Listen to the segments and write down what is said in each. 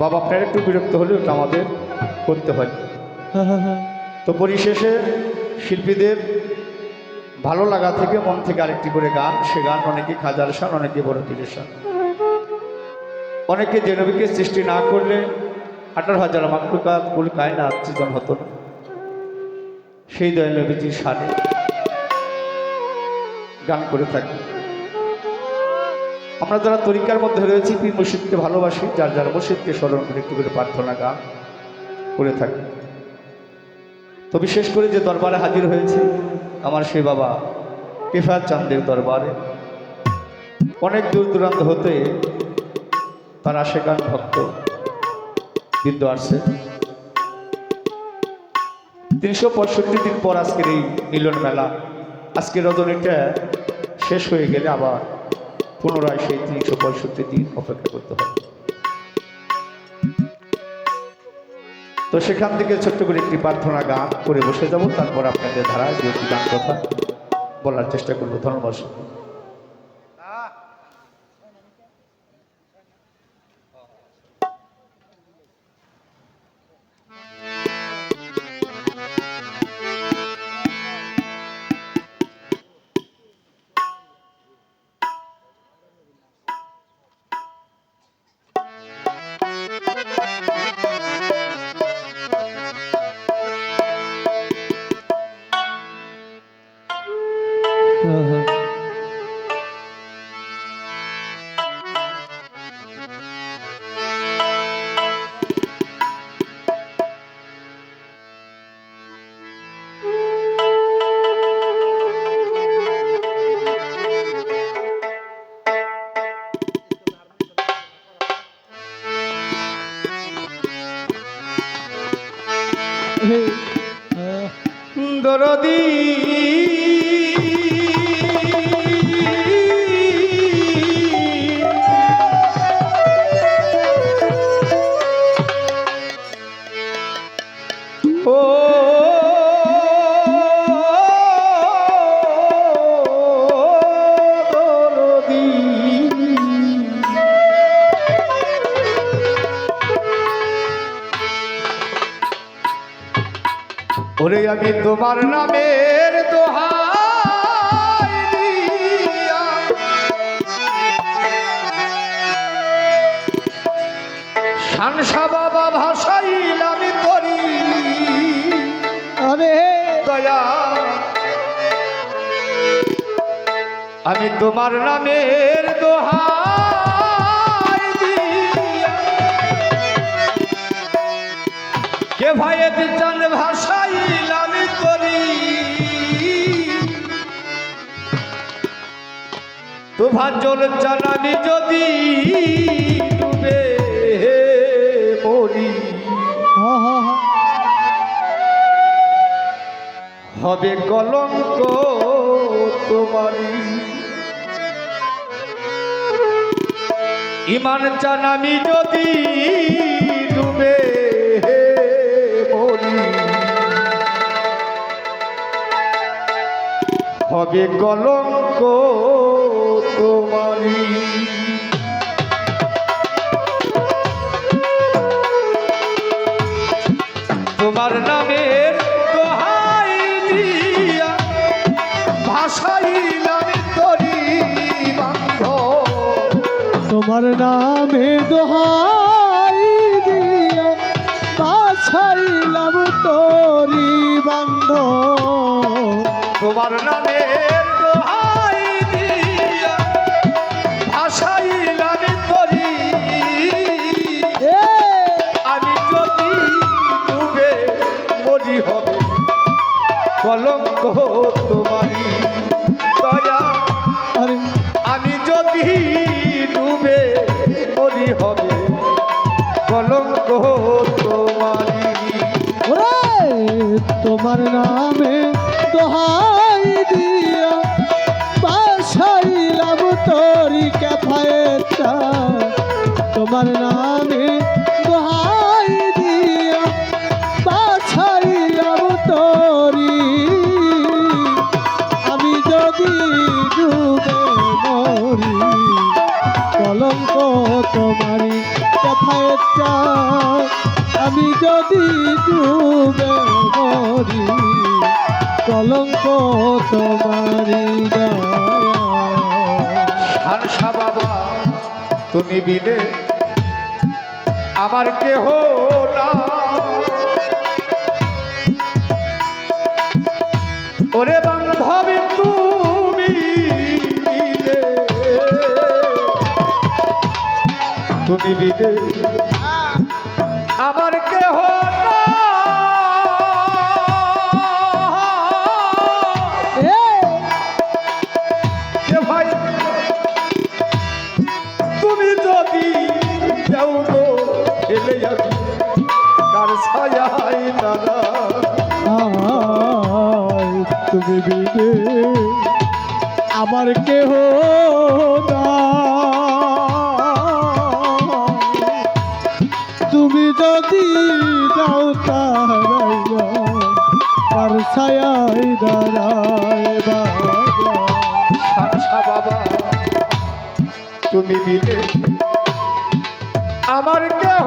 বাবা আপনার একটু বিরক্ত হলে ওটা আমাদের করতে হয়। তো পরিশেষে শিল্পীদের ভালো লাগা থেকে মন থেকে আরেকটি করে গান। সে গান অনেকে খাজার শান, অনেকে বড় পীরের শান। অনেকে যে নবীকে সৃষ্টি না করলে আঠারো হাজার মাকলুকা কুল কায়না সৃজন হতো না। সেই দয়াল নবীজির সানে গান করে থাকি। আমরা যারা তরিকার মধ্যে রয়েছি, পীর মসজিদকে ভালোবাসি, যার যার মসজিদকে স্মরণ করে একটু করে প্রার্থনা, গান করে থাকি। তো বিশেষ করে যে দরবারে হাজির হয়েছে, আমার সেই বাবা কেফার চান্দের দরবারে। অনেক দূর দূরান্ত হতে তারা সেখান ভক্ত বৃদ্ধ আসছে। তিনশো পঁয়ষট্টি দিন পর আজকের এই মিলন মেলা, আজকের রজনীটা শেষ হয়ে গেলে আবার পুনরায় সেই তিনশো পঁয়ষট্টি দিন অপেক্ষা করতে হবে। তো সেখান থেকে ছোট্ট করে একটি প্রার্থনা গান করে বসে যাব, তারপর আপনাদের ধারায় যে একটি গান কথা বলার চেষ্টা করব। ধন্যবাদ। দরদি ওরে আমি তোমার নামের দিয়া। শানসা বাবা ভাষাইল আমি করি আরে। দয়া। আমি তোমার নামের দোহাই কে ভাইয়ে চান ভাষাইল আমি করি? তোমার জল জানাবি যদি হবে কলঙ্ক তোমারি ইমান জানামি যদি ডুবে হবে কলঙ্ক তোমারি তোমার বান্ধ তোমার নামে দোহাই তোমারি চায় আমি যদি ডুবে মরি, কলঙ্ক তোমারি হানসা বাবা, তুমি বিনে আমার কেহ না ওরে বান্ধবী তুমি বিনে বিলে আমার কেহ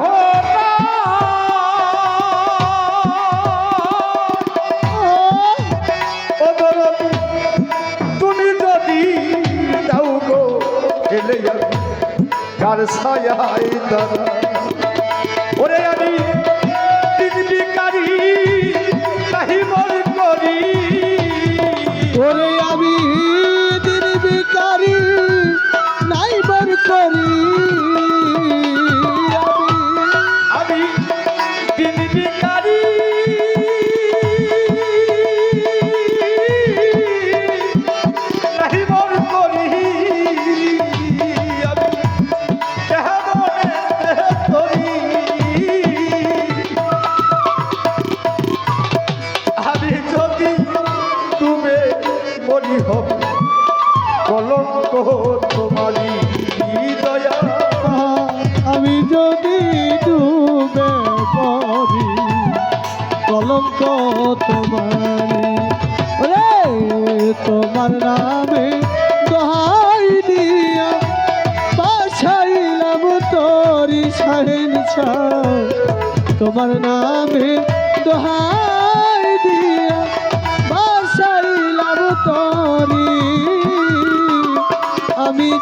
তুমি যদি যাও গো ছায়াই দাদা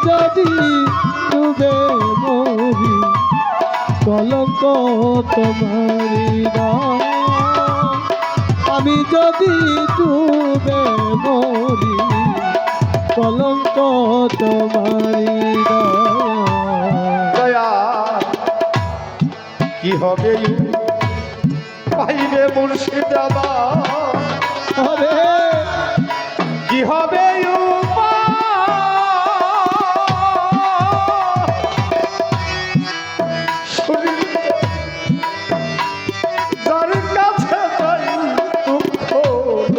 যদি ডুবে মরি কলঙ্ক তোমারি আমি যদি ডুবে মরি কলঙ্ক তোমারি দয়া কি হবে? পাইবে মুর্শিদ আমার আরে কি হবে?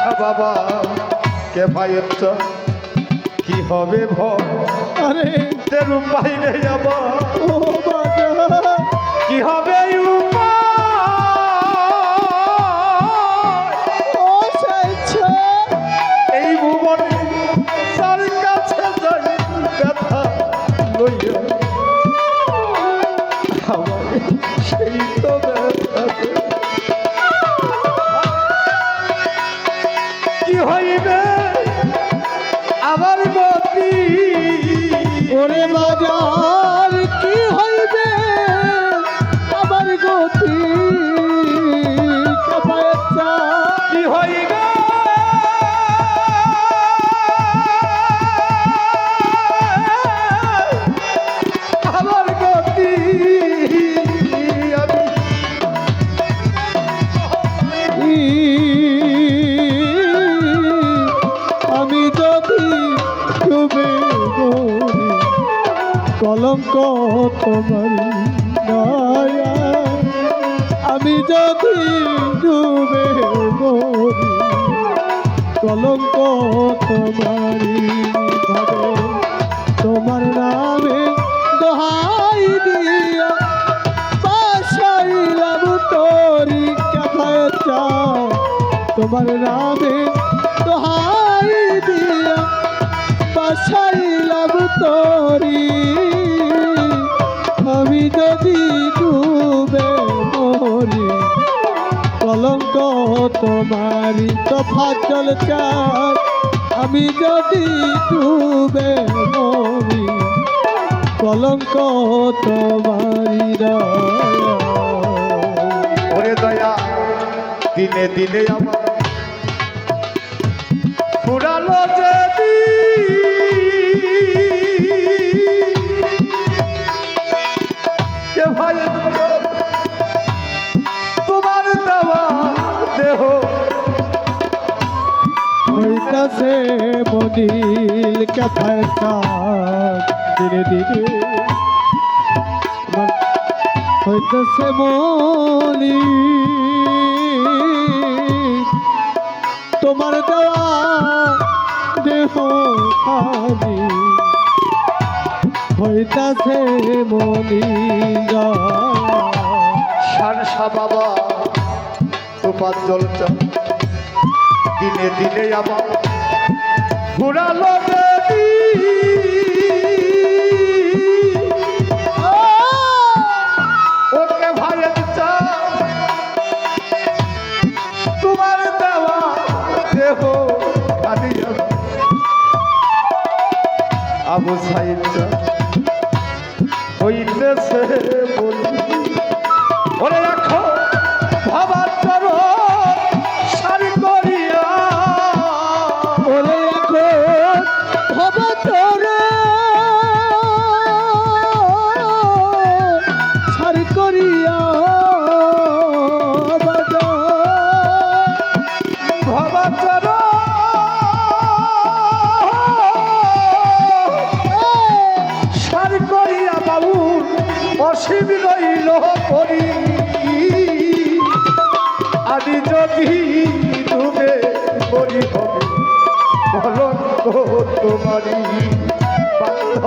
বাবা। আচ্ছা বাবা কে ভাই কি হবে ভরে? তেরু বাইরে যাব কি হবে তোমার দয়া আমি যদি ডুবে মরি, কলঙ্ক তোমারি তোমার নামে দোহাই দিয়া পাশাইলাম তোরি কথায় চাও তোমার নামে দোহাই দিয়া পাশাইলাম তোর তোমারি তো জল চার আমি যদি ডুবে মরি কলঙ্ক তোমারি দয়া দিনে দিনে আমার হইতাছে মনিল কথায় ধীরে ধীরে হইতাছে মনি তোমার দেওয়া দেহ হইতাছে মনি সারসা বাবা জলটা দিনে দিনে আবার ঘুরালো ওকে চা তোমার দেওয়া দেহ আবু চা হইতেছে। রইল করি। আমি যদি ডুবে করি হবে কলঙ্ক তোমারি বাধ্য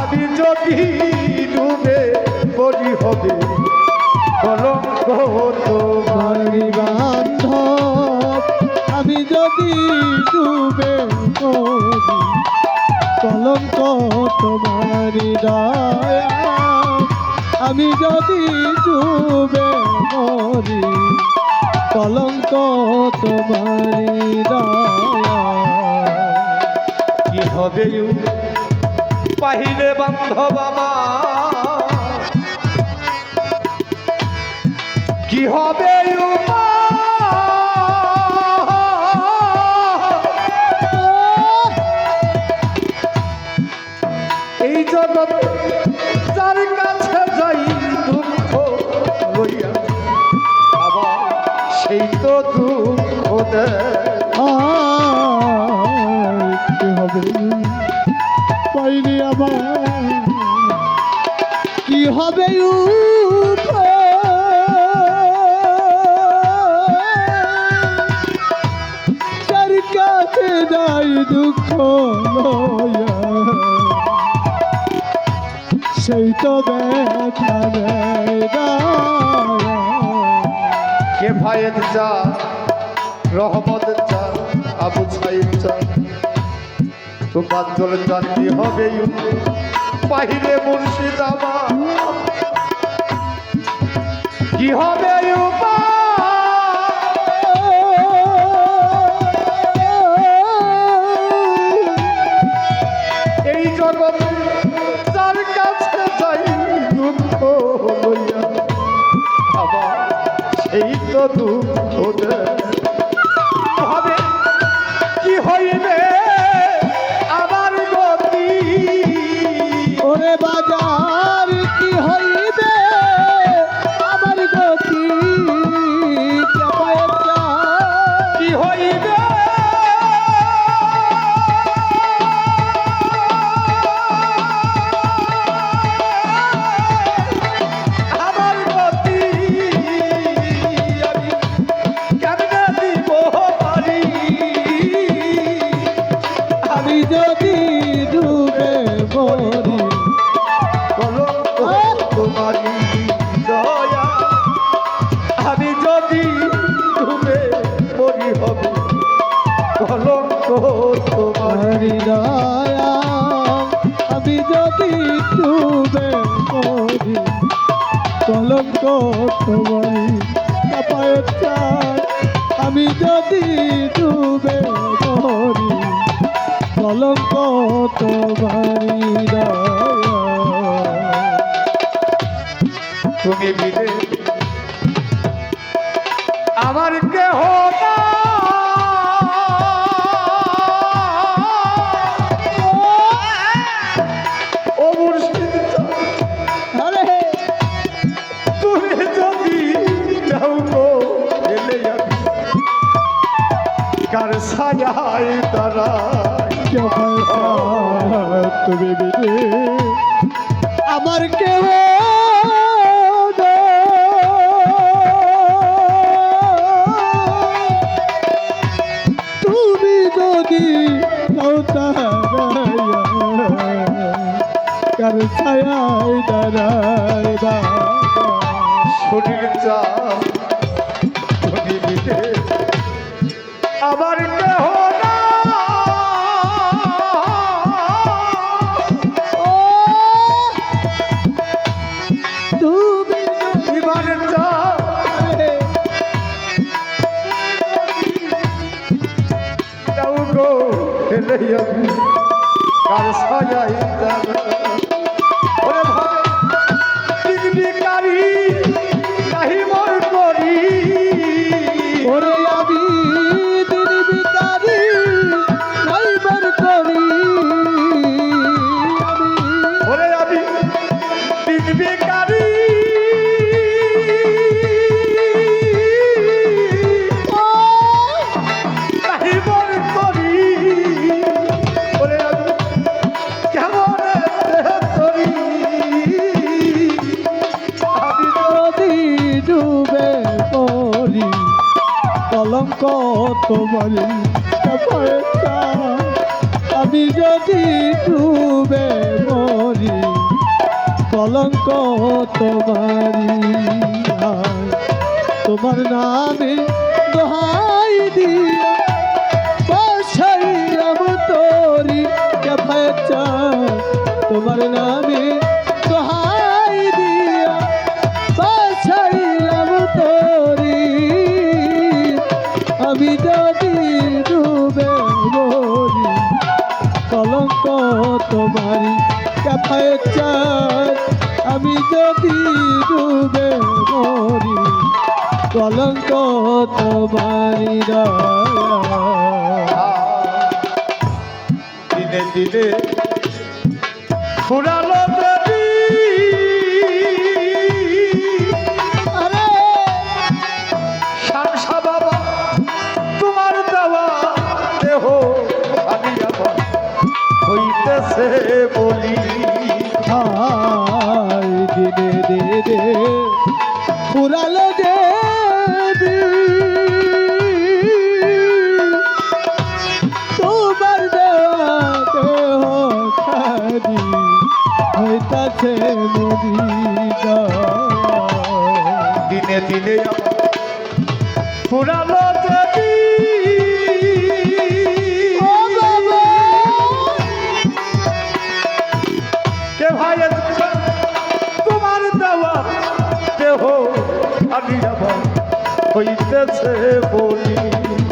আমি যদি ডুবে করি হবে কলঙ্ক তোমার মারি বান্ধব। আমি যদি ডুবে মরি আমি যদি ডুবে মরি কলঙ্ক তোমারি কি হবে পাহিলে বান্ধব আমার। কি হবে ইউ কি হবে পাইনি আবার কি হবে কাছে যাই দুঃখ সেই তো দেখা কে ভাইয়ের চা রহমত চা আবু সাইদ চা তোমার জলে চান কি হবে বাহিরে মুর্শিদ আমার কি হবে এই জগৎ সেই তো দুঃখ কলঙ্ক তোমারি চাই আমি যদি ডুবে মরি কলম কতবারি তুমি আমার কেহ সাজাই তারাই তুমি বিদে আমার কেউ তুমি যদি কার ছায় দাঁড়ায় শরীর চাপ তুমি বিদে কার কপালে চায়। আমি যদি ডুবে মরি, কলঙ্ক তোমারি। তোমার নামে দোহাই দিয়া তোরি তোমার নামে যদি ডুবে মরি। কলঙ্ক তোমারি কাথায় চার আমি যদি ডুবে মরি, কলঙ্ক তোমারি দিনে দিনে ফুরালো পুরালো যে তোমার দেহ খাদি হইতাছে দিনে দিনে ফুরালো হইতেছে বলি।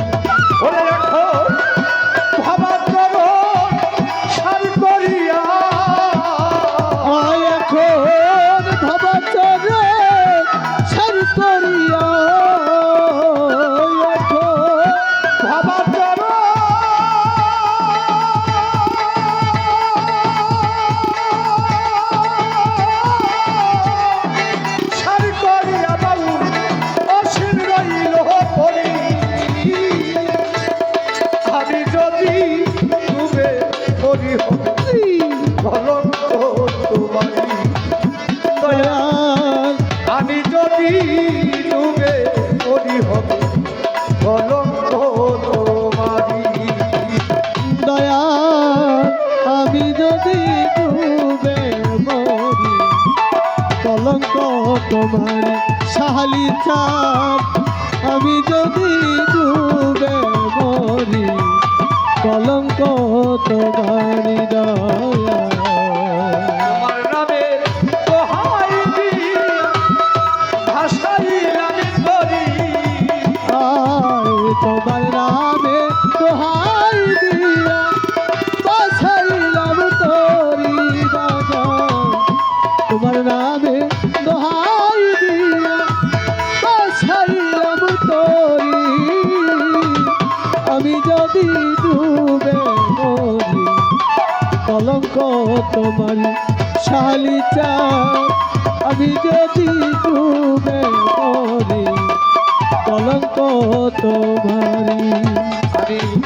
তোমার শালি চাপ আমি যদি ডুবে মরি কলঙ্ক তোমার দিয়া তোমার শালি আমি যদি ডুবে পড়ি কলঙ্ক তো আমি